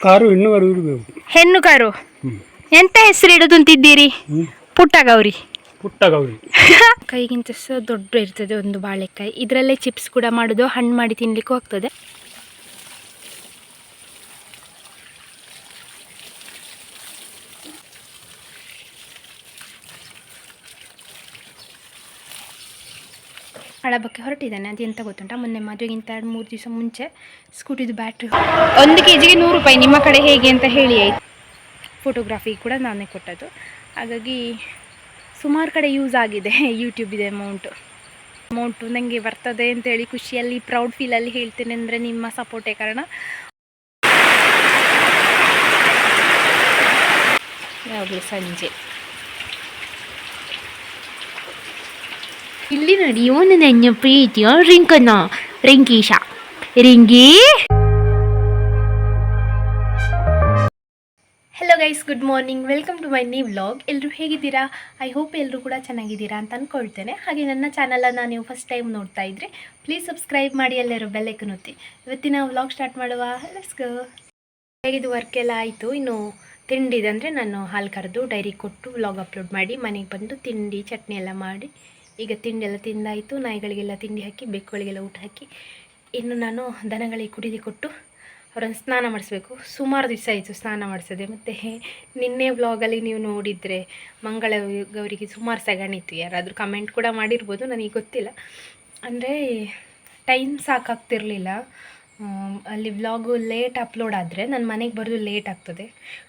Car ಇನ್ನೂವರೆಗೂ ಇರಬೇಕು ಹೆಣ್ಣು car. ಎಂತ ಹೆಸರು ಇಡೋದು ಅಂತಿದ್ದೀರಿ? ಹ್ಞೂ ಪುಟ್ಟ ಗೌರಿ ಪುಟ್ಟ ಗೌರಿ ಕೈಗಿಂತ ಸಹ ದೊಡ್ಡ ಇರ್ತದೆ ಒಂದು ಬಾಳೆಕಾಯಿ. ಇದರಲ್ಲೇ ಚಿಪ್ಸ್ ಕೂಡ ಮಾಡೋದು ಹಣ್ಣು ಮಾಡಿ ತಿನ್ಲಿಕ್ಕೂ ಆಗ್ತದೆ. ಹಳಬಕ್ಕೆ ಹೊರಟಿದ್ದಾನೆ. ಅದು ಎಂತ ಗೊತ್ತುಂಟ? ಮೊನ್ನೆ ಮದುವೆಗಿಂತ ಎರಡು ಮೂರು ದಿವಸ ಮುಂಚೆ ಸ್ಕೂಟಿದು ಬ್ಯಾಟ್ರಿ ಒಂದು ಕೆ ಜಿಗೆ ನೂರು ರೂಪಾಯಿ. ನಿಮ್ಮ ಕಡೆ ಹೇಗೆ ಅಂತ ಹೇಳಿ ಆಯಿತು. ಫೋಟೋಗ್ರಾಫಿ ಕೂಡ ನಾನೇ ಕೊಟ್ಟದ್ದು. ಹಾಗಾಗಿ ಸುಮಾರು ಕಡೆ ಯೂಸ್ ಆಗಿದೆ ಯೂಟ್ಯೂಬಿದೆ ಅಮೌಂಟು ಅಮೌಂಟು ನನಗೆ ಬರ್ತದೆ ಅಂತೇಳಿ ಖುಷಿಯಲ್ಲಿ ಪ್ರೌಡ್ ಫೀಲಲ್ಲಿ ಹೇಳ್ತೇನೆ ಅಂದರೆ ನಿಮ್ಮ ಸಪೋರ್ಟೇ ಕಾರಣ. ಯಾವಾಗಲೂ ಸಂಜೆ. ಇಲ್ಲಿ ನೋಡಿ ಇವನು ನನ್ನ ಪ್ರೀತಿಯ ರಿಂಕನ ರಿಂಕೀಶ. ರಿಂಗಿ! Hello guys good morning welcome to my new vlog ಎಲ್ಲರೂ ಹೇಗಿದ್ದೀರಾ? ಐ ಹೋಪ್ ಎಲ್ಲರೂ ಕೂಡ ಚೆನ್ನಾಗಿದ್ದೀರಾ ಅಂತ ಅಂದ್ಕೊಳ್ತೇನೆ ಹಾಗೆ ನನ್ನ ಚಾನಲನ್ನು ನೀವು ಫಸ್ಟ್ ಟೈಮ್ ನೋಡ್ತಾ ಇದ್ದರೆ ಪ್ಲೀಸ್ ಸಬ್ಸ್ಕ್ರೈಬ್ ಮಾಡಿ ಎಲ್ಲರೂ ಬೆಲ್ಲೈಕನ್ ಒತ್ತಿ. ಇವತ್ತಿನ ವ್ಲಾಗ್ ಸ್ಟಾರ್ಟ್ ಮಾಡುವ? ಲೆಟ್ಸ್ ಗೋ ಹೇಗಿದ್ದು ವರ್ಕ್ ಎಲ್ಲ ಆಯಿತು? ಇನ್ನು ತಿಂಡಿದಂದರೆ ನಾನು ಹಾಲು ಕರೆದು ಡೈರಿ ಕೊಟ್ಟು ವ್ಲಾಗ್ ಅಪ್ಲೋಡ್ ಮಾಡಿ, ಮನೆಗೆ ಬಂದು ತಿಂಡಿ, ಚಟ್ನಿ ಎಲ್ಲ ಮಾಡಿ. ಈಗ ತಿಂಡಿ ಎಲ್ಲ ತಿಂದಾಯಿತು, ನಾಯಿಗಳಿಗೆಲ್ಲ ತಿಂಡಿ ಹಾಕಿ, ಬೆಕ್ಕುಗಳಿಗೆಲ್ಲ ಊಟ ಹಾಕಿ. ಇನ್ನು ನಾನು ದನಗಳಿಗೆ ಕುಡಿದು ಕೊಟ್ಟು ಅವರನ್ನು ಸ್ನಾನ ಮಾಡಿಸ್ಬೇಕು. ಸುಮಾರು ದಿವಸ ಆಯಿತು ಸ್ನಾನ ಮಾಡಿಸೋದೆ. ಮತ್ತು ನಿನ್ನೆ ವ್ಲಾಗಲ್ಲಿ ನೀವು ನೋಡಿದರೆ ಮಂಗಳ ಗೌರಿಗೆ ಸುಮಾರು ಸಗಣಿತ್ತು ಯಾರಾದರೂ ಕಮೆಂಟ್ ಕೂಡ ಮಾಡಿರ್ಬೋದು, ನನಗೆ ಗೊತ್ತಿಲ್ಲ. ಅಂದರೆ ಟೈಮ್ ಸಾಕಾಗ್ತಿರ್ಲಿಲ್ಲ. ಅಲ್ಲಿ ವ್ಲಾಗು ಲೇಟ್ ಅಪ್ಲೋಡ್ ಆದರೆ ನನ್ನ ಮನೆಗೆ ಬರೋದು ಲೇಟ್ ಆಗ್ತದೆ.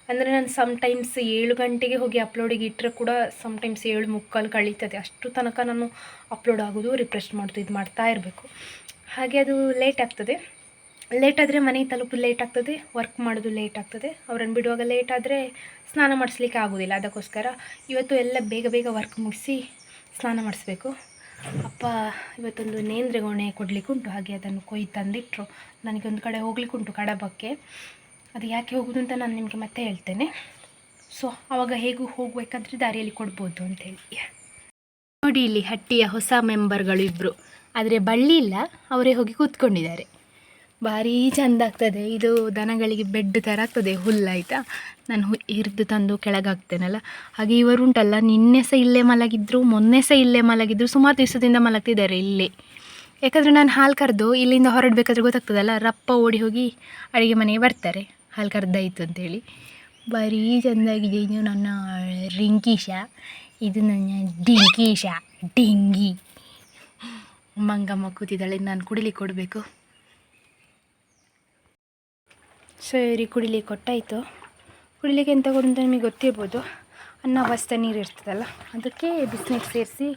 ಅಂದರೆ ನಾನು ಸಮ್ಟೈಮ್ಸ್ ಏಳು ಗಂಟೆಗೆ ಹೋಗಿ ಅಪ್ಲೋಡಿಗೆ ಇಟ್ಟರೆ ಕೂಡ ಸಮ್ಟೈಮ್ಸ್ ಏಳು ಮುಕ್ಕಾಲು ಕಳೀತದೆ. ಅಷ್ಟು ತನಕ ನಾನು ಅಪ್ಲೋಡ್ ಆಗೋದು ರಿಫ್ರೆಶ್ ಮಾಡೋದು, ಇದು ಮಾಡ್ತಾ ಇರಬೇಕು. ಹಾಗೆ ಅದು ಲೇಟ್ ಆಗ್ತದೆ. ಲೇಟ್ ಆದರೆ ಮನೆಗೆ ತಲುಪು ಲೇಟ್ ಆಗ್ತದೆ ವರ್ಕ್ ಮಾಡೋದು ಲೇಟ್ ಆಗ್ತದೆ. ಅವ್ರನ್ನ ಬಿಡುವಾಗ ಲೇಟ್ ಆದರೆ ಸ್ನಾನ ಮಾಡಿಸ್ಲಿಕ್ಕೆ ಆಗೋದಿಲ್ಲ. ಅದಕ್ಕೋಸ್ಕರ ಇವತ್ತು ಎಲ್ಲ ಬೇಗ ಬೇಗ ವರ್ಕ್ ಮುಗಿಸಿ ಸ್ನಾನ ಮಾಡಿಸ್ಬೇಕು. ಅಪ್ಪ ಇವತ್ತೊಂದು ನೇಂದ್ರೆ ಗೋಣೆ ಕೊಡ್ಲಿಕ್ಕೆ ಉಂಟು, ಹಾಗೆ ಅದನ್ನು ಕೊಯ್ ತಂದಿಟ್ಟರು ನನಗೆ ಒಂದು ಕಡೆ ಹೋಗ್ಲಿಕ್ಕುಂಟು ಕಡಬಕ್ಕೆ. ಅದು ಯಾಕೆ ಹೋಗೋದು ಅಂತ ನಾನು ನಿಮಗೆ ಮತ್ತೆ ಹೇಳ್ತೇನೆ. ಸೊ ಆವಾಗ ಹೇಗೂ ಹೋಗಬೇಕಾದ್ರೆ ದಾರಿಯಲ್ಲಿ ಕೊಡ್ಬೋದು ಅಂತೇಳಿ. ನೋಡಿ ಇಲ್ಲಿ ಹಟ್ಟಿಯ ಹೊಸ ಮೆಂಬರ್ಗಳು ಇಬ್ಬರು ಆದರೆ ಬಳ್ಳಿ ಇಲ್ಲ, ಅವರೇ ಹೋಗಿ ಕೂತ್ಕೊಂಡಿದ್ದಾರೆ. ಭಾರಿ ಚಂದ ಆಗ್ತದೆ. ಇದು ದನಗಳಿಗೆ ಬೆಡ್ ಥರ ಆಗ್ತದೆ, ಹುಲ್ಲು ಆಯಿತಾ? ನಾನು ಹು, ಹಿರಿದು ತಂದು ಕೆಳಗೆ ಹಾಕ್ತೇನಲ್ಲ? ಹಾಗೆ ಇವರು ಉಂಟಲ್ಲ, ನಿನ್ನೆ ಸಹ ಇಲ್ಲೇ ಮಲಗಿದ್ರು, ಮೊನ್ನೆ ಸಹ ಇಲ್ಲೇ ಮಲಗಿದ್ರು, ಸುಮಾರು ದಿವಸದಿಂದ ಮಲಗ್ತಿದ್ದಾರೆ ಇಲ್ಲೇ. ಯಾಕಂದರೆ ನಾನು ಹಾಲು ಕರೆದು ಇಲ್ಲಿಂದ ಹೊರಡಬೇಕಾದ್ರೆ ಗೊತ್ತಾಗ್ತದಲ್ಲ, ರಪ್ಪ ಓಡಿ ಹೋಗಿ ಅಡುಗೆ ಮನೆಗೆ ಬರ್ತಾರೆ. ಹಾಲು ಕರೆದಾಯಿತು ಅಂತೇಳಿ. ಭಾರಿ ಚೆಂದಾಗಿದೆ ಇದು ನನ್ನ ರಿಂಕೀಶ. ಇದು ನನ್ನ ಡಿಂಕೀಶ. ಡಿಂಗಿ. ಮಂಗಮ್ಮ ಕೂತಿದ್ದಾಳೆ, ನಾನು ಕುಡಿಲಿಕ್ಕೆ ಕೊಡಬೇಕು. ಸರಿ ಕುಡಿಲಿಕ್ಕೆ ಕೊಟ್ಟಾಯಿತು. ಕುಡಿಲಿಕ್ಕೆ ಎಂತ ಕೊಡು ಅಂತ ನಿಮಗೆ ಗೊತ್ತಿರ್ಬೋದು. ಅನ್ನ, ಬಸ್ತ, ನೀರು ಇರ್ತದಲ್ಲ, ಅದಕ್ಕೆ ಬಿಸಿನೀರು ಸೇರಿಸಿ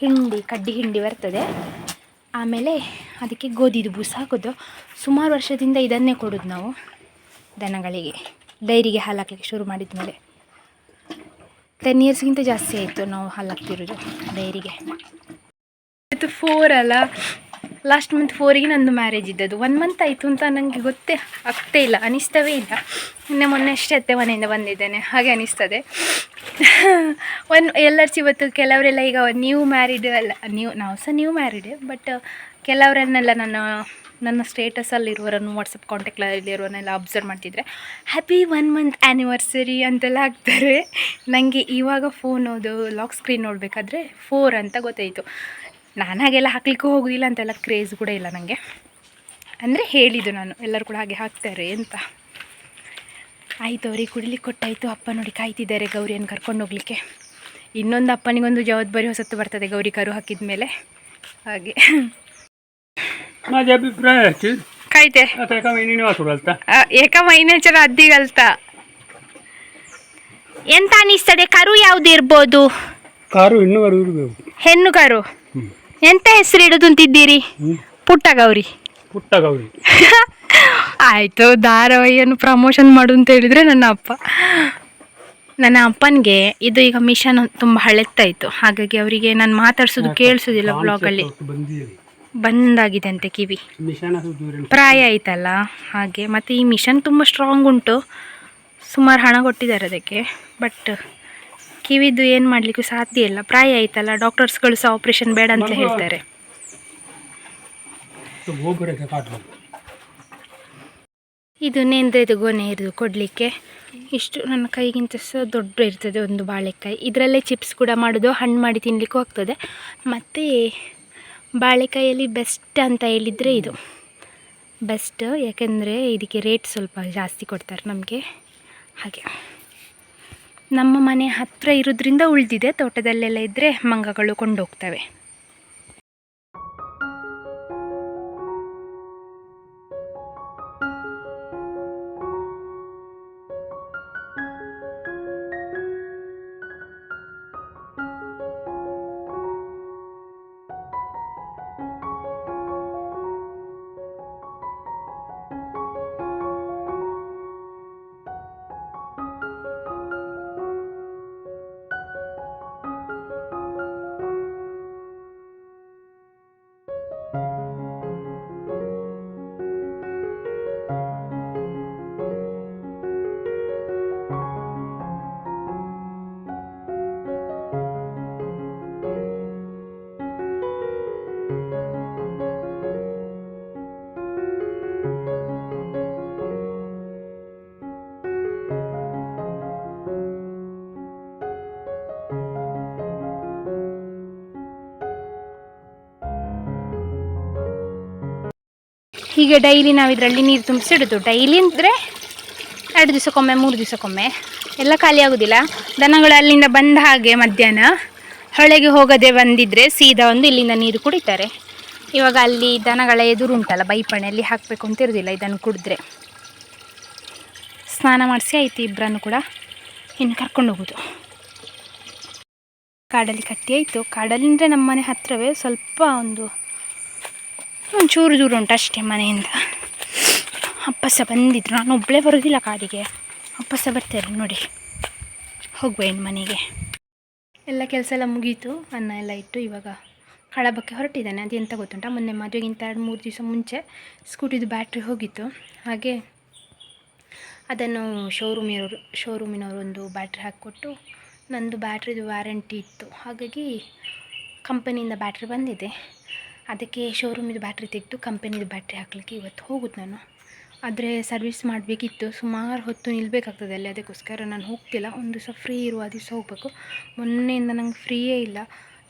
ಹಿಂಡಿ, ಕಡ್ಡಿ ಹಿಂಡಿ ಬರ್ತದೆ. ಆಮೇಲೆ ಅದಕ್ಕೆ ಗೋಧಿದು ಬೂಸ ಹಾಕೋದು. ಸುಮಾರು ವರ್ಷದಿಂದ ಇದನ್ನೇ ಕೊಡೋದು ನಾವು ದನಗಳಿಗೆ. ಡೈರಿಗೆ ಹಾಲು ಹಾಕಲಿಕ್ಕೆ ಶುರು ಮಾಡಿದ ಮೇಲೆ. ಟೆನ್ ಇಯರ್ಸ್ಗಿಂತ ಜಾಸ್ತಿ ಆಯಿತು ನಾವು ಹಾಲು ಹಾಕ್ತಿರೋದು ಡೈರಿಗೆ. ಇದು ಫೋರ್ ಅಲ್ಲ? ಲಾಸ್ಟ್ ಮಂತ್ ಫೋರಿಗೆ ನಂದು ಮ್ಯಾರೇಜ್ ಇದ್ದದ್ದು. ಒನ್ ಮಂತ್ ಆಯಿತು ಅಂತ ನನಗೆ ಗೊತ್ತೇ ಆಗ್ತೇ ಇಲ್ಲ, ಅನಿಸ್ತವೇ ಇಲ್ಲ. ಇನ್ನು ಮೊನ್ನೆ ಅಷ್ಟೇ ಅತ್ತೆ ಮನೆಯಿಂದ ಬಂದಿದ್ದೇನೆ, ಹಾಗೆ ಅನಿಸ್ತದೆ. ಒನ್ ಎಲ್ಲರ್ಸ್ ಇವತ್ತು ಕೆಲವರೆಲ್ಲ ಈಗ ನ್ಯೂ ಮ್ಯಾರಿಡ್ ಅಲ್ಲ ನ್ಯೂ ನಾವು ಸಹ ನ್ಯೂ ಮ್ಯಾರಿಡ್ ಬಟ್ ಕೆಲವರನ್ನೆಲ್ಲ ನನ್ನ ನನ್ನ ಸ್ಟೇಟಸಲ್ಲಿರುವರನ್ನು ವಾಟ್ಸಪ್ ಕಾಂಟ್ಯಾಕ್ಟಲ್ಲಿರುವವನ್ನೆಲ್ಲ ಅಬ್ಸರ್ವ್ ಮಾಡ್ತಿದ್ರೆ ಹ್ಯಾಪಿ ಒನ್ ಮಂತ್ ಆ್ಯನಿವರ್ಸರಿ ಅಂತೆಲ್ಲ ಹಾಕ್ತಾರೆ. ನನಗೆ ಇವಾಗ ಫೋನ್ ಫೋನೋದು ಲಾಕ್ ಸ್ಕ್ರೀನ್ ನೋಡಬೇಕಾದ್ರೆ ಫೋರ್ ಅಂತ ಗೊತ್ತಾಯಿತು. ನಾನು ಹಾಗೆಲ್ಲ ಹಾಕ್ಲಿಕ್ಕೂ ಹೋಗೋದಿಲ್ಲ ಅಂತೆಲ್ಲ ಕ್ರೇಜ್ ಕೂಡ ಇಲ್ಲ ನನಗೆ ಅಂದರೆ ಹೇಳಿದ್ದು ನಾನು ಎಲ್ಲರೂ ಕೂಡ ಹಾಗೆ ಹಾಕ್ತಾರೆ ಅಂತ ಆಯಿತು ಅವ್ರಿಗೆ ಕುಡಿಲಿಕ್ಕೆ ಕೊಟ್ಟಾಯಿತು ಅಪ್ಪ ನೋಡಿ ಕಾಯ್ತಿದ್ದಾರೆ ಗೌರಿಯನ್ನು ಕರ್ಕೊಂಡು ಹೋಗಲಿಕ್ಕೆ ಇನ್ನೊಂದು ಅಪ್ಪನಿಗೊಂದು ಜವಾಬ್ದಾರಿ ಹೊಸತ್ತು ಬರ್ತದೆ ಗೌರಿ ಕರು ಹಾಕಿದ ಮೇಲೆ ಹಾಗೆ माझ्या अभिप्रायाची ಕಾಯ್ತೆ आता एका महिन्याने वाचू घालता ಏಕ ಮೈನೇಚರ ಅದ್ದಿಗಲ್ತ ಎಂತ ಅನಿಸ್ತದೆ ಕರು ಯಾವ್ದು ಇರ್ಬೋದು ಕಾರು ಇನ್ನೂವರೆಗೂ ಇರಬೇಕು ಹೆಣ್ಣು ಕರು ಹ್ಞೂ ಎಂತ ಹೆಸರು ಹ್ಞೂ ಪುಟ್ಟ ಗೌರಿ ಪುಟ್ಟ ಗೌರಿ ಆಯಿತು ಧಾರಾವಾಹಿಯನ್ನು ಪ್ರಮೋಷನ್ ಮಾಡು ಅಂತ ಹೇಳಿದರೆ ನನ್ನ ಅಪ್ಪ. ನನ್ನ ಅಪ್ಪನಿಗೆ ಇದು ಈಗ ಮಿಷನ್ ತುಂಬ ಹಳೆತ್ತಾಯಿತು. ಹಾಗಾಗಿ ಅವರಿಗೆ ನಾನು ಮಾತಾಡ್ಸೋದು ಕೇಳಿಸೋದಿಲ್ಲ ಬ್ಲಾಗಲ್ಲಿ. ಬಂದಾಗಿದೆ ಅಂತೆ ಕಿವಿ. ಪ್ರಾಯ ಆಯ್ತಲ್ಲ? ಹಾಗೆ ಮತ್ತು ಈ ಮಿಷನ್ ತುಂಬ ಸ್ಟ್ರಾಂಗ್ ಉಂಟು. ಸುಮಾರು ಹಣ ಕೊಟ್ಟಿದ್ದಾರೆ ಅದಕ್ಕೆ. ಬಟ್ ಕಿವಿದು ಏನು ಮಾಡಲಿಕ್ಕೂ ಸಾಧ್ಯ ಇಲ್ಲ. ಪ್ರಾಯ ಆಯ್ತಲ್ಲ ಡಾಕ್ಟರ್ಸ್ಗಳು ಸಹ ಆಪರೇಷನ್ ಬೇಡ ಅಂತ ಹೇಳ್ತಾರೆ. ಇದು ನೇಂದ್ರೆದು ಗೊನೆ ಇರೋದು ಕೊಡಲಿಕ್ಕೆ. ಇಷ್ಟು ನನ್ನ ಕೈಗಿಂತ ಸಹ ದೊಡ್ಡ ಇರ್ತದೆ ಒಂದು ಬಾಳೆಕಾಯಿ. ಇದರಲ್ಲೇ ಚಿಪ್ಸ್ ಕೂಡ ಮಾಡೋದು ಹಣ್ಣು ಮಾಡಿ ತಿನ್ನಲಿಕ್ಕೂ ಆಗ್ತದೆ. ಮತ್ತು ಬಾಳೆಕಾಯಿಯಲ್ಲಿ ಬೆಸ್ಟ್ ಅಂತ ಹೇಳಿದರೆ ಇದು. ಬೆಸ್ಟ್ ಯಾಕೆಂದರೆ ಇದಕ್ಕೆ ರೇಟ್ ಸ್ವಲ್ಪ ಜಾಸ್ತಿ ಕೊಡ್ತಾರೆ ನಮಗೆ. ಹಾಗೆ. ನಮ್ಮ ಮನೆ ಹತ್ತಿರ ಇರೋದ್ರಿಂದ ಉಳಿದಿದೆ. ತೋಟದಲ್ಲೆಲ್ಲ ಇದ್ದರೆ ಮಂಗಗಳು ಕೊಂಡೋಗ್ತವೆ. ಈಗ ಡೈಲಿ ನಾವು ಇದರಲ್ಲಿ ನೀರು ತುಂಬಿಸಿಡೋದು. ಡೈಲಿ ಅಂದರೆ ಎರಡು ದಿವಸಕ್ಕೊಮ್ಮೆ, ಮೂರು ದಿವಸಕ್ಕೊಮ್ಮೆ. ಎಲ್ಲ ಖಾಲಿ ಆಗೋದಿಲ್ಲ. ದನಗಳು ಅಲ್ಲಿಂದ ಬಂದ ಹಾಗೆ ಮಧ್ಯಾಹ್ನ ಹೊಳೆಗೆ ಹೋಗದೆ ಬಂದಿದ್ದರೆ ಸೀದಾ ಒಂದು ಇಲ್ಲಿಂದ ನೀರು ಕುಡಿತಾರೆ. ಇವಾಗ ಅಲ್ಲಿ ದನಗಳ ಎದುರು ಉಂಟಲ್ಲ ಬೈಪಣೆಯಲ್ಲಿ ಹಾಕಬೇಕು ಅಂತ ಇರೋದಿಲ್ಲ ಇದನ್ನು ಕುಡಿದ್ರೆ. ಸ್ನಾನ ಮಾಡಿಸಿ ಆಯಿತು ಇಬ್ಬರನ್ನು ಕೂಡ ಇನ್ನು ಕರ್ಕೊಂಡು ಹೋಗೋದು. ಕಾಡಲ್ಲಿ ಕಟ್ಟಿ ಆಯಿತು. ಕಾಡಲ್ಲಿ ಅಂದರೆ ನಮ್ಮ ಮನೆ ಹತ್ತಿರವೇ ಸ್ವಲ್ಪ ಒಂದು ಒಂಚೂರು ದೂರ ಉಂಟು ಅಷ್ಟೇ ಮನೆಯಿಂದ. ಅಪ್ಪ ಸಹ ಬಂದಿದ್ರು. ನಾನು ಒಬ್ಬಳೇ ಬರೋದಿಲ್ಲ ಕಾಡಿಗೆ. ಅಪ್ಪ ಸಹ ಬರ್ತಾರೆ ನೋಡಿ. ಇನ್ನು ಮನೆಗೆ. ಎಲ್ಲ ಕೆಲಸ ಎಲ್ಲ ಮುಗೀತು. ಅನ್ನ ಎಲ್ಲ ಇಟ್ಟು ಇವಾಗ ಕಳಬಕ್ಕೆ ಹೊರಟಿದ್ದಾನೆ. ಅದು ಎಂತ ಗೊತ್ತುಂಟ? ಮೊನ್ನೆ ಮದುವೆಗಿಂತ ಎರಡು, ಮೂರು ದಿವಸ ಮುಂಚೆ ಸ್ಕೂಟಿದು ಬ್ಯಾಟ್ರಿ ಹೋಗಿತ್ತು. ಹಾಗೆ ಅದನ್ನು ಶೋರೂಮಿನವರು ಶೋರೂಮಿನವರೊಂದು ಬ್ಯಾಟ್ರಿ ಹಾಕಿಕೊಟ್ಟು ನಂದು ಬ್ಯಾಟ್ರಿದು ವ್ಯಾರಂಟಿ ಇತ್ತು. ಹಾಗಾಗಿ ಕಂಪನಿಯಿಂದ ಬ್ಯಾಟ್ರಿ ಬಂದಿದೆ. ಅದಕ್ಕೆ ಶೋರೂಮಿದು ಬ್ಯಾಟ್ರಿ ತೆಗೆದು ಕಂಪೆನಿದು ಬ್ಯಾಟ್ರಿ ಹಾಕಲಿಕ್ಕೆ ಇವತ್ತು ಹೋಗುದು ನಾನು. ಆದರೆ ಸರ್ವಿಸ್ ಮಾಡಬೇಕಿತ್ತು. ಸುಮಾರು ಹೊತ್ತು ನಿಲ್ಲಬೇಕಾಗ್ತದೆ ಅಲ್ಲಿ. ಅದಕ್ಕೋಸ್ಕರ ನಾನು ಹೋಗ್ತಿಲ್ಲ. ಒಂದು ದಿವಸ ಫ್ರೀ ಇರುವ ದಿವಸ ಹೋಗಬೇಕು. ಮೊನ್ನೆಯಿಂದ ನಂಗೆ ಫ್ರೀಯೇ ಇಲ್ಲ.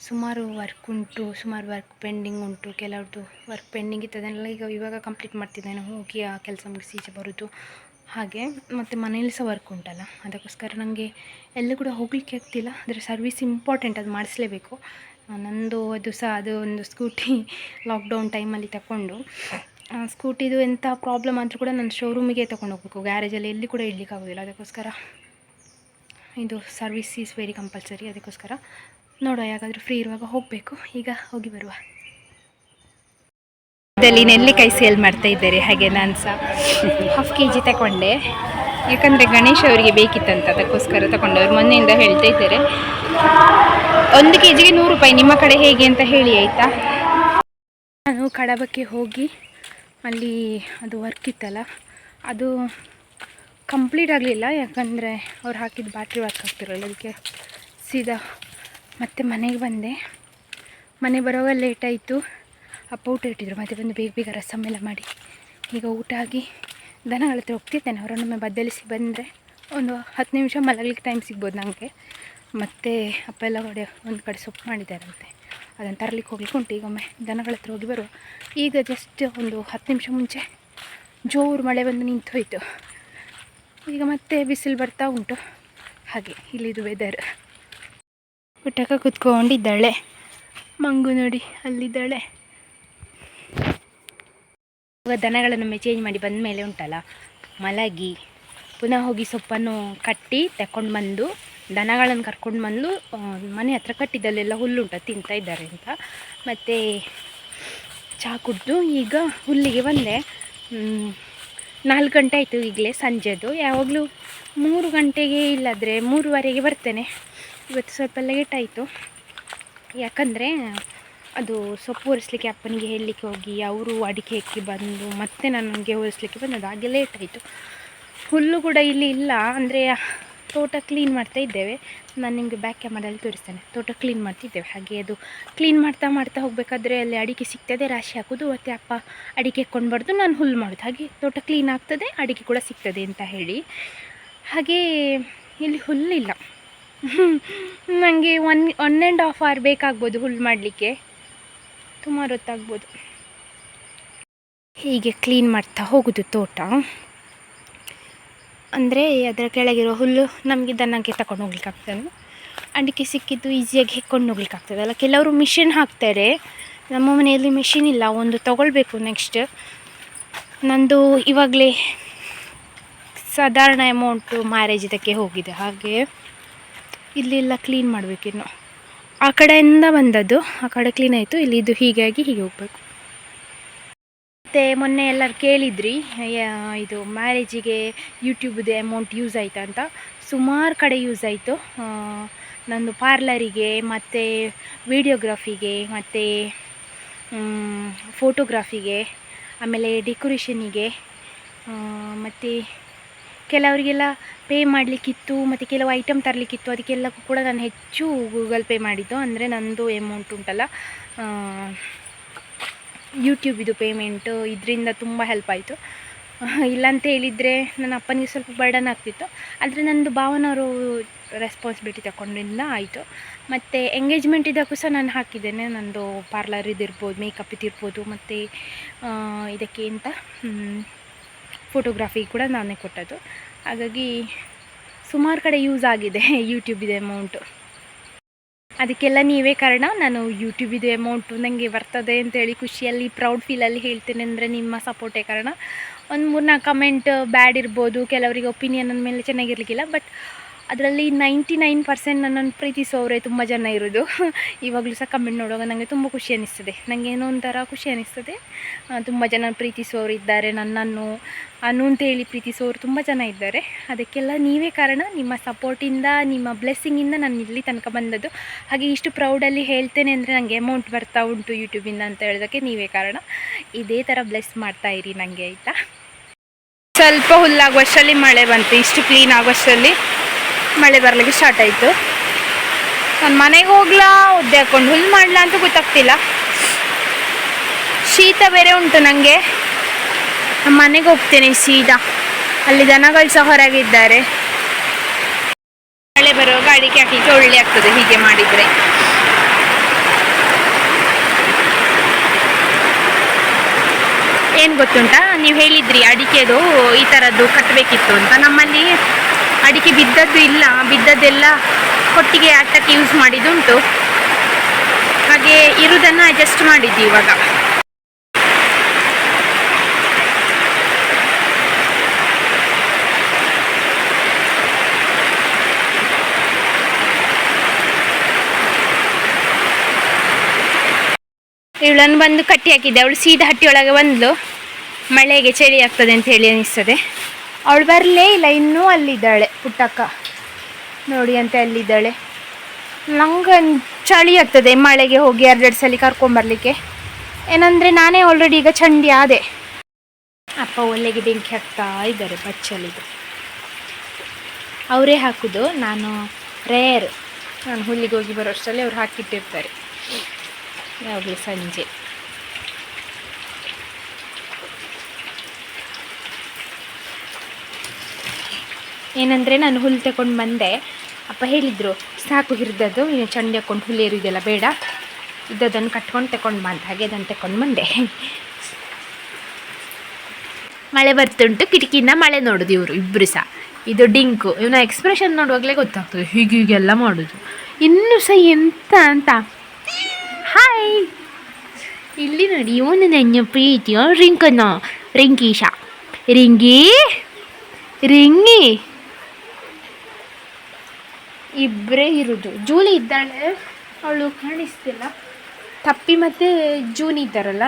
ಸುಮಾರು ವರ್ಕ್ ಉಂಟು. ಸುಮಾರು ವರ್ಕ್ ಪೆಂಡಿಂಗ್ ಉಂಟು. ಕೆಲವ್ರದ್ದು ವರ್ಕ್ ಪೆಂಡಿಂಗ್ ಇತ್ತು ಅದನ್ನೆಲ್ಲ ಈಗ ಇವಾಗ ಕಂಪ್ಲೀಟ್ ಮಾಡ್ತಿದ್ದೇನೆ. ಹೋಗಿ ಆ ಕೆಲಸ ಮುಗಿಸಿ ಈಚೆ ಬರೋದು. ಹಾಗೆ ಮತ್ತು ಮನೇಲಿ ಸಹ ವರ್ಕ್ ಉಂಟಲ್ಲ. ಅದಕ್ಕೋಸ್ಕರ ನನಗೆ ಎಲ್ಲೂ ಕೂಡ ಹೋಗಲಿಕ್ಕೆ ಆಗ್ತಿಲ್ಲ. ಆದರೆ ಸರ್ವಿಸ್ ಇಂಪಾರ್ಟೆಂಟ್ ಅದು ಮಾಡಿಸ್ಲೇಬೇಕು. ನಂದು ಅದು ಸಹ ಅದು ಒಂದು ಸ್ಕೂಟಿ ಲಾಕ್ಡೌನ್ ಟೈಮಲ್ಲಿ ತಗೊಂಡು ಸ್ಕೂಟಿದು ಎಂಥ ಪ್ರಾಬ್ಲಮ್ ಆದರೂ ಕೂಡ ನಾನು ಶೋರೂಮಿಗೆ ತೊಗೊಂಡು ಹೋಗಬೇಕು. ಗ್ಯಾರೇಜಲ್ಲಿ ಎಲ್ಲಿ ಕೂಡ ಇಡ್ಲಿಕ್ಕೆ ಆಗೋದಿಲ್ಲ ಅದಕ್ಕೋಸ್ಕರ ಇದು ಸರ್ವಿಸ್ ಈಸ್ ವೆರಿ ಕಂಪಲ್ಸರಿ ಅದಕ್ಕೋಸ್ಕರ ನೋಡುವ ಯಾಕಾದರೂ ಫ್ರೀ ಇರುವಾಗ ಹೋಗಬೇಕು. ಈಗ ಹೋಗಿ ಬರುವ. ಇದರಲ್ಲಿ ನೆಲ್ಲಿಕಾಯಿ ಸೇಲ್ ಮಾಡ್ತಾ ಇದ್ದಾರೆ ಹಾಗೆ ನಾನು ಸಹ ಹಾಫ್ ಕೆ ಜಿ ತಗೊಂಡೆ ಯಾಕಂದರೆ ಗಣೇಶ್ ಅವರಿಗೆ ಬೇಕಿತ್ತಂತ, ಅದಕ್ಕೋಸ್ಕರ ತಗೊಂಡು ಅವ್ರು ಮೊನ್ನೆಯಿಂದ ಹೇಳ್ತಾ ಇದ್ದಾರೆ. ಒಂದು ಕೆ ಜಿಗೆ ನೂರು ರೂಪಾಯಿ. ನಿಮ್ಮ ಕಡೆ ಹೇಗೆ ಅಂತ ಹೇಳಿ ಆಯಿತಾ? ನಾನು ಕಡಬಕ್ಕೆ ಹೋಗಿ ಅಲ್ಲಿ ಅದು ವರ್ಕ್ ಇತ್ತಲ್ಲ, ಅದು ಕಂಪ್ಲೀಟ್ ಆಗಲಿಲ್ಲ. ಯಾಕಂದರೆ ಅವ್ರು ಹಾಕಿದ ಬ್ಯಾಟ್ರಿ ವರ್ಕ್ ಆಗ್ತಿರಲ್ಲ ಅದಕ್ಕೆ ಸೀದಾ ಮತ್ತೆ ಮನೆಗೆ ಬಂದೆ. ಮನೆ ಬರೋವಾಗ ಲೇಟ್ ಆಯಿತು. ಅಪ್ಪ ಊಟ ಇಟ್ಟಿದ್ರು. ಮತ್ತೆ ಬಂದು ಬೇಗ ಬೇಗ ರಸಮ್ ಎಲ್ಲ ಮಾಡಿ. ಈಗ ಊಟ ಆಗಿ ದನಗಳ ಹತ್ರ ಹೋಗ್ತಿದ್ದೇನೆ ಅವರನ್ನೊಮ್ಮೆ ಬದಲಿಸಿ ಬಂದರೆ ಒಂದು ಹತ್ತು ನಿಮಿಷ ಮಲಗಲಿಕ್ಕೆ ಟೈಮ್ ಸಿಗ್ಬೋದು ನನಗೆ ಮತ್ತು ಅಪ್ಪ ಎಲ್ಲ ಕಡೆ ಒಂದು ಕಡೆ ಸೊಪ್ಪು ಮಾಡಿದ್ದಾರಂತೆ. ಅದನ್ನು ತರಲಿಕ್ಕೆ ಹೋಗ್ಲಿಕ್ಕೆ ಉಂಟು. ಈಗ ಒಮ್ಮೆ ದನಗಳ ಹತ್ರ ಹೋಗಿ ಬರುವ. ಈಗ ಜಸ್ಟ್ ಒಂದು ಹತ್ತು ನಿಮಿಷ ಮುಂಚೆ ಜೋರು ಮಳೆ ಬಂದು ನಿಂತು ಹೋಯಿತು. ಈಗ ಮತ್ತೆ ಬಿಸಿಲು ಬರ್ತಾ ಉಂಟು. ಹಾಗೆ ಇಲ್ಲಿದು ವೆದರ್ ಊಟಕ್ಕೆ ಕುತ್ಕೊಂಡಿದ್ದಾಳೆ. ಮಂಗು ನೋಡಿ ಅಲ್ಲಿದ್ದಾಳೆ. ಇವಾಗ ದನಗಳನ್ನೊಮ್ಮೆ ಚೇಂಜ್ ಮಾಡಿ ಬಂದ ಮೇಲೆ ಉಂಟಲ್ಲ, ಮಲಗಿ, ಪುನಃ ಹೋಗಿ ಸೊಪ್ಪನ್ನು ಕಟ್ಟಿ ತಗೊಂಡು ಬಂದು ದನಗಳನ್ನು ಕರ್ಕೊಂಡು ಬಂದು ಮನೆ ಹತ್ರ ಕಟ್ಟಿದ್ದಲ್ಲೆಲ್ಲ ಹುಲ್ಲುಂಟ ತಿಂತಾ ಇದ್ದಾರೆ ಅಂತ. ಮತ್ತು ಚಹಾ ಕುಡಿದು ಈಗ ಹುಲ್ಲಿಗೆ ಬಂದೆ. ನಾಲ್ಕು ಗಂಟೆ ಆಯಿತು ಈಗಲೇ ಸಂಜೆದು. ಯಾವಾಗಲೂ ಮೂರು ಗಂಟೆಗೆ ಇಲ್ಲಾದರೆ ಮೂರುವರೆಗೆ ಬರ್ತೇನೆ. ಇವತ್ತು ಸ್ವಲ್ಪ ಲೇಟ್ ಆಯಿತು. ಯಾಕಂದರೆ ಅದು ಸೊಪ್ಪು ಒರೆಸ್ಲಿಕ್ಕೆ ಅಪ್ಪನಿಗೆ ಹೇಳಲಿಕ್ಕೆ ಹೋಗಿ, ಅವರು ಅಡಿಕೆ ಹಾಕಿ ಬಂದು ಮತ್ತೆ ನನಗೆ ಒರೆಸ್ಲಿಕ್ಕೆ ಬಂದದ್ದು. ಹಾಗೆ ಲೇಟ್ ಆಯಿತು. ಹುಲ್ಲು ಕೂಡ ಇಲ್ಲಿ ಇಲ್ಲ. ಅಂದರೆ ತೋಟ ಕ್ಲೀನ್ ಮಾಡ್ತಾ ಇದ್ದೇವೆ. ನಾನು ನಿಮಗೆ ಬ್ಯಾಕ್ ಕ್ಯಾಮರಲ್ಲಿ ತೋರಿಸ್ತೇನೆ. ತೋಟ ಕ್ಲೀನ್ ಮಾಡ್ತಿದ್ದೇವೆ. ಹಾಗೆ ಅದು ಕ್ಲೀನ್ ಮಾಡ್ತಾ ಮಾಡ್ತಾ ಹೋಗಬೇಕಾದ್ರೆ ಅಲ್ಲಿ ಅಡಿಕೆ ಸಿಗ್ತದೆ. ರಾಶಿ ಹಾಕೋದು, ಮತ್ತು ಅಪ್ಪ ಅಡಿಕೆ ಕೊಂಡ್ಬಾರ್ದು ನಾನು ಹುಲ್ಲು ಮಾಡೋದು. ಹಾಗೆ ತೋಟ ಕ್ಲೀನ್ ಆಗ್ತದೆ ಅಡಿಕೆ ಕೂಡ ಸಿಗ್ತದೆ ಅಂತ ಹೇಳಿ. ಹಾಗೆ ಇಲ್ಲಿ ಹುಲ್ಲಿಲ್ಲ. ನನಗೆ one one and half hour ಬೇಕಾಗ್ಬೋದು ಹುಲ್ಲು ಮಾಡಲಿಕ್ಕೆ. ತುಂಬ ಹೊತ್ತಾಗ್ಬೋದು. ಹೀಗೆ ಕ್ಲೀನ್ ಮಾಡ್ತಾ ಹೋಗೋದು ತೋಟ. ಅಂದರೆ ಅದರ ಕೆಳಗಿರೋ ಹುಲ್ಲು ನಮಗೆ ದನಕ್ಕೆ ತಗೊಂಡು ಹೋಗ್ಲಿಕ್ಕೆ ಆಗ್ತದೆ ಅಡಿಕೆ ಸಿಕ್ಕಿದ್ದು ಈಸಿಯಾಗಿ ಹೆಕ್ಕೊಂಡು ಹೋಗ್ಲಿಕ್ಕೆ ಆಗ್ತದಲ್ಲ ಕೆಲವರು ಮಿಷಿನ್ ಹಾಕ್ತಾರೆ. ನಮ್ಮ ಮನೆಯಲ್ಲಿ ಮಿಷಿನ್ ಇಲ್ಲ, ಒಂದು ತೊಗೊಳ್ಬೇಕು ನೆಕ್ಸ್ಟ್ ನಂದು ಇವಾಗಲೇ ಸಾಧಾರಣ ಅಮೌಂಟು ಮ್ಯಾರೇಜ್ ಇದಕ್ಕೆ ಹೋಗಿದೆ, ಹಾಗೆ ಇಲ್ಲೆಲ್ಲ ಕ್ಲೀನ್ ಮಾಡಬೇಕಿನ್ನು ಆ ಕಡೆಯಿಂದ ಬಂದದ್ದು, ಆ ಕಡೆ ಕ್ಲೀನ್ ಆಯಿತು, ಇಲ್ಲಿ ಇದು ಹೀಗಾಗಿ ಹೀಗೆ ಹೋಗಬೇಕು. ಮತ್ತು ಮೊನ್ನೆ ಎಲ್ಲರೂ ಕೇಳಿದ್ರಿ ಇದು ಮ್ಯಾರೇಜಿಗೆ ಯೂಟ್ಯೂಬ್ದು ಅಮೌಂಟ್ ಯೂಸ್ ಆಯ್ತಾ ಅಂತ. ಸುಮಾರು ಕಡೆ ಯೂಸ್ ಆಯಿತು. ನಂದು ಪಾರ್ಲರಿಗೆ ಮತ್ತು ವೀಡಿಯೋಗ್ರಫಿಗೆ ಮತ್ತು ಫೋಟೋಗ್ರಾಫಿಗೆ ಆಮೇಲೆ ಡೆಕೋರೇಷನಿಗೆ ಮತ್ತು ಕೆಲವರಿಗೆಲ್ಲ ಪೇ ಮಾಡಲಿಕ್ಕಿತ್ತು, ಮತ್ತು ಕೆಲವು ಐಟಮ್ ತರಲಿಕ್ಕಿತ್ತು. ಅದಕ್ಕೆಲ್ಲಕ್ಕೂ ಕೂಡ ನಾನು ಹೆಚ್ಚು ಗೂಗಲ್ ಪೇ ಮಾಡಿದ್ದು. ಅಂದರೆ ನಂದು ಅಮೌಂಟ್ ಉಂಟಲ್ಲ. ಯೂಟ್ಯೂಬಿದು ಪೇಮೆಂಟು ಇದರಿಂದ ತುಂಬ ಹೆಲ್ಪ್ ಆಯಿತು. ಇಲ್ಲಂತ ಹೇಳಿದರೆ ನನ್ನ ಅಪ್ಪನಿಗೆ ಸ್ವಲ್ಪ ಬರ್ಡನ್ ಆಗ್ತಿತ್ತು. ಆದರೆ ನಂದು ಭಾವನವರು ರೆಸ್ಪಾನ್ಸಿಬಿಲಿಟಿ ತಗೊಂಡಿಂದ ಆಯಿತು. ಮತ್ತು ಎಂಗೇಜ್ಮೆಂಟ್ ಇದಕ್ಕೂ ಸಹ ನಾನು ಹಾಕಿದ್ದೇನೆ. ನಂದು ಪಾರ್ಲರ್ ಇದಿರ್ಬೋದು ಮೇಕಪ್ ಇದಿರ್ಬೋದು, ಮತ್ತು ಇದಕ್ಕೆ ಅಂತ ಫೋಟೋಗ್ರಾಫಿ ಕೂಡ ನಾನೇ ಕೊಟ್ಟದ್ದು. ಹಾಗಾಗಿ ಸುಮಾರು ಕಡೆ ಯೂಸ್ ಆಗಿದೆ ಯೂಟ್ಯೂಬಿದೆ ಅಮೌಂಟು ಅದಕ್ಕೆಲ್ಲ ನೀವೇ ಕಾರಣ. ನಾನು ಯೂಟ್ಯೂಬಿದು ಅಮೌಂಟು ನನಗೆ ಬರ್ತದೆ ಅಂತೇಳಿ ಖುಷಿಯಲ್ಲಿ ಪ್ರೌಡ್ ಫೀಲಲ್ಲಿ ಹೇಳ್ತೇನೆ ಅಂದರೆ ನಿಮ್ಮ ಸಪೋರ್ಟೇ ಕಾರಣ. ಒಂದು ಮೂರು ನಾಲ್ಕು ಕಮೆಂಟ್ ಬ್ಯಾಡ್ ಇರ್ಬೋದು, ಕೆಲವರಿಗೆ ಒಪಿನಿಯನ್ ಅಂದಮೇಲೆ ಮೇಲೆ ಚೆನ್ನಾಗಿರ್ಲಿಕ್ಕಿಲ್ಲ. ಬಟ್ ಅದರಲ್ಲಿ ನೈಂಟಿ ನೈನ್ ಪರ್ಸೆಂಟ್ ನನ್ನನ್ನು ಪ್ರೀತಿಸೋರೇ ತುಂಬ ಜನ ಇರೋದು. ಇವಾಗಲೂ ಸಹ ಕಮೆಂಟ್ ನೋಡುವಾಗ ನನಗೆ ತುಂಬ ಖುಷಿ ಅನ್ನಿಸ್ತದೆ. ನನಗೆ ಏನೋ ಒಂಥರ ಖುಷಿ ಅನ್ನಿಸ್ತದೆ. ತುಂಬ ಜನ ಪ್ರೀತಿಸೋರು ಇದ್ದಾರೆ, ನನ್ನನ್ನು ಅನು ಅಂತೇಳಿ ಪ್ರೀತಿಸೋರು ತುಂಬ ಜನ ಇದ್ದಾರೆ. ಅದಕ್ಕೆಲ್ಲ ನೀವೇ ಕಾರಣ. ನಿಮ್ಮ ಸಪೋರ್ಟಿಂದ ನಿಮ್ಮ ಬ್ಲೆಸ್ಸಿಂಗಿಂದ ನಾನು ಇಲ್ಲಿ ತನಕ ಬಂದದ್ದು. ಹಾಗೆ ಇಷ್ಟು ಪ್ರೌಡಲ್ಲಿ ಹೇಳ್ತೇನೆ ಅಂದರೆ ನನಗೆ ಅಮೌಂಟ್ ಬರ್ತಾ ಉಂಟು ಯೂಟ್ಯೂಬಿಂದ ಅಂತ ಹೇಳೋದಕ್ಕೆ ನೀವೇ ಕಾರಣ. ಇದೇ ಥರ ಬ್ಲೆಸ್ ಮಾಡ್ತಾ ಇರಿ ನನಗೆ ಆಯಿತಾ? ಸ್ವಲ್ಪ ಹುಲ್ಲಾಗುವಷ್ಟರಲ್ಲಿ ಮಳೆ ಬಂತು. ಇಷ್ಟು ಕ್ಲೀನ್ ಆಗುವಷ್ಟರಲ್ಲಿ ಮಳೆ ಬರಲಿಕ್ಕೆ ಸ್ಟಾರ್ಟ್ ಆಯಿತು. ನಾನು ಮನೆಗೆ ಹೋಗ್ಲಾ, ಒದ್ದೆ ಹಾಕೊಂಡು ಹುಲ್ಲು ಮಾಡ್ಲಾ ಅಂತ ಗೊತ್ತಾಗ್ತಿಲ್ಲ. ಶೀತ ಬೇರೆ ಉಂಟು ನನಗೆ ನಮ್ಮ ಮನೆಗೆ ಹೋಗ್ತೇನೆ ಸೀದಾ ಅಲ್ಲಿ ದನಗಳು ಸಹ ಹೊರಗಿದ್ದಾರೆ. ಮಳೆ ಬರುವಾಗ ಅಡಿಕೆ ಹಾಕಲಿಕ್ಕೆ ಒಳ್ಳೆ ಆಗ್ತದೆ, ಹೀಗೆ ಮಾಡಿದರೆ. ಏನು ಗೊತ್ತುಂಟಾ? ನೀವು ಹೇಳಿದ್ರಿ ಅಡಿಕೆದು ಈ ಥರದ್ದು ಕಟ್ಟಬೇಕಿತ್ತು ಅಂತ. ನಮ್ಮಲ್ಲಿ ಅಡಿಕೆ ಬಿದ್ದದ್ದು ಇಲ್ಲ. ಬಿದ್ದದ್ದೆಲ್ಲ ಕೊಟ್ಟಿಗೆ ಆಟಕ್ಕೆ ಯೂಸ್ ಮಾಡಿದ್ದುಂಟು. ಹಾಗೆ ಇರುವುದನ್ನು ಅಡ್ಜಸ್ಟ್ ಮಾಡಿದ್ದು ಇವಾಗ. ಇವಳನ್ನು ಬಂದು ಕಟ್ಟಿ ಹಾಕಿದ್ದೆ. ಅವಳು ಸೀದಾ ಹಟ್ಟಿಯೊಳಗೆ ಬಂದಳು ಮಳೆಗೆ ಚಳಿ ಆಗ್ತದೆ ಅಂತ ಹೇಳಿ ಅನಿಸ್ತದೆ ಅವಳು ಬರಲೇ ಇಲ್ಲ, ಇನ್ನೂ ಅಲ್ಲಿದ್ದಾಳೆ ಪುಟ್ಟಕ್ಕ. ನೋಡಿ ಅಂತ ಅಲ್ಲಿದ್ದಾಳೆ. ನಂಗೆ ಚಳಿ ಆಗ್ತದೆ ಮಳೆಗೆ ಹೋಗಿ ಎರಡೆರಡು ಸಲ ಕರ್ಕೊಂಬರ್ಲಿಕ್ಕೆ ಏನಂದರೆ ನಾನೇ ಆಲ್ರೆಡಿ ಈಗ ಚಂಡಿ ಆದೆ. ಅಪ್ಪ ಒಲೆಗೆ ಬೆಂಕಿ ಹಾಕ್ತಾ ಇದ್ದಾರೆ ಬಚ್ಚಲಿಗೆ. ಅವರೇ ಹಾಕೋದು, ನಾನು ರೇರ್ ನಾನು ಹುಲ್ಲಿಗೆ ಹೋಗಿ ಬರೋ ಅಷ್ಟರಲ್ಲಿ ಅವ್ರು ಹಾಕಿಟ್ಟಿರ್ತಾರೆ. ಯಾವಾಗಲೂ ಸಂಜೆ. ಏನಂದರೆ ನಾನು ಹುಲ್ಲು ತಗೊಂಡು ಬಂದೆ. ಅಪ್ಪ ಹೇಳಿದರು, ಸಾಕು ಹಿರಿದದ್ದು ಇನ್ನು ಚಂಡಿ ಹಾಕ್ಕೊಂಡು ಹುಲ್ಲು ಏರಿದೆಲ್ಲ ಬೇಡ. ಇದ್ದದನ್ನು ಕಟ್ಕೊಂಡು ತಗೊಂಡು ಬಂದ ಹಾಗೆ ಅದನ್ನು ತಗೊಂಡು ಬಂದೆ. ಮಳೆ ಬರ್ತುಂಟು ಕಿಟಕಿನ ಮಳೆ ನೋಡೋದು ಇವರು ಇಬ್ಬರು ಸಹ. ಇದು ಡಿಂಕು. ಇವನ ಎಕ್ಸ್ಪ್ರೆಷನ್ ನೋಡುವಾಗಲೇ ಗೊತ್ತಾಗ್ತದೆ, ಹೀಗೆ ಹೀಗೆಲ್ಲ ಮಾಡೋದು. ಇನ್ನೂ ಸಹ ಎಂತ ಅಂತ. ಹಾಯ್ ಇಲ್ಲಿ ನೋಡಿ, ಇವನು ನನ್ನ ಪ್ರೀತಿಯ, ರಿಂಕನ, ರಿಂಕೀಶ. ರಿಂಗಿ ರಿಂಗಿ. ಇಬ್ಬರೇ ಇರೋದು. ಜೂಲಿ ಇದ್ದಾಳೆ. ಅವಳು ಕಾಣಿಸ್ತಿಲ್ಲ. ತಪ್ಪಿ ಮತ್ತು ಜೂನಿ ಇದ್ದಾರಲ್ಲ.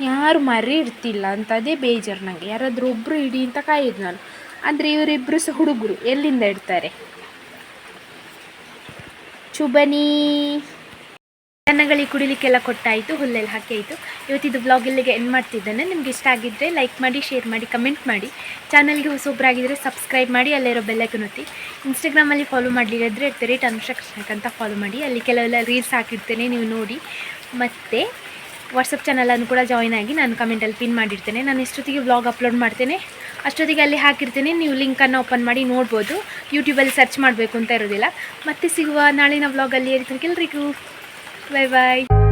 ಯಾರು ಮರಿ ಇರ್ತಿಲ್ಲ ಅಂತ, ಅದೇ ಬೇಜಾರು ನನಗೆ ಯಾರಾದರೂ ಒಬ್ಬರು ಇಡಿ ಅಂತ ಕಾಯೋದು ನಾನು. ಆದರೆ ಇವರಿಬ್ಬರು ಸಹ ಹುಡುಗರು. ಎಲ್ಲಿಂದ ಇಡ್ತಾರೆ ಚುಬನಿ ದನಗಳಿಗೆ ಕುಡಿಲಿಕ್ಕೆಲ್ಲ ಕೊಟ್ಟಾಯಿತು, ಹುಲ್ಲೆಲ್ಲ ಹಾಕಿ ಆಯಿತು ಇವತ್ತಿದ್ದು ಬ್ಲಾಗ್ ಇಲ್ಲಿಗೆ ಎಂಡ್ ಮಾಡ್ತಿದ್ದೇನೆ. ನಿಮ್ಗೆ ಇಷ್ಟ ಆಗಿದ್ದರೆ ಲೈಕ್ ಮಾಡಿ ಶೇರ್ ಮಾಡಿ ಕಮೆಂಟ್ ಮಾಡಿ. ಚಾನಲ್ಗೆ ಹೊಸೊಬ್ಬರಾಗಿದ್ದರೆ ಸಬ್ಸ್ಕ್ರೈಬ್ ಮಾಡಿ ಅಲ್ಲಿರೋ ಬೆಲ್ಲೈಕನ್ ಒತ್ತಿ. ಇನ್ಸ್ಟಾಗ್ರಾಮಲ್ಲಿ ಫಾಲೋ ಮಾಡಲಿಲ್ಲದ್ರೆ ಎಟ್ ದ ರೇಟ್ ಅಂತ ಫಾಲೋ ಮಾಡಿ. ಅಲ್ಲಿ ಕೆಲವೆಲ್ಲ ರೀಲ್ಸ್ ಹಾಕಿರ್ತೇನೆ, ನೀವು ನೋಡಿ. ಮತ್ತು ವಾಟ್ಸಪ್ ಚಾನಲನ್ನು ಕೂಡ ಜಾಯ್ನ್ ಆಗಿ ನಾನು ಕಮೆಂಟಲ್ಲಿ ಪಿನ್ ಮಾಡಿರ್ತೇನೆ. ನಾನು ಎಷ್ಟೊತ್ತಿಗೆ ವ್ಲಾಗ್ ಅಪ್ಲೋಡ್ ಮಾಡ್ತೇನೆ, ಅಷ್ಟೊತ್ತಿಗೆ ಅಲ್ಲಿ ಹಾಕಿರ್ತೇನೆ. ನೀವು ಲಿಂಕನ್ನು ಓಪನ್ ಮಾಡಿ ನೋಡ್ಬೋದು. ಯೂಟ್ಯೂಬಲ್ಲಿ ಸರ್ಚ್ ಮಾಡಬೇಕು ಅಂತ ಇರೋದಿಲ್ಲ. ಮತ್ತೆ ಸಿಗುವ ನಾಳಿನ ವ್ಲಾಗಲ್ಲಿ ಇರ್ತೀನಿ ಎಲ್ರಿಗೂ. Bye bye.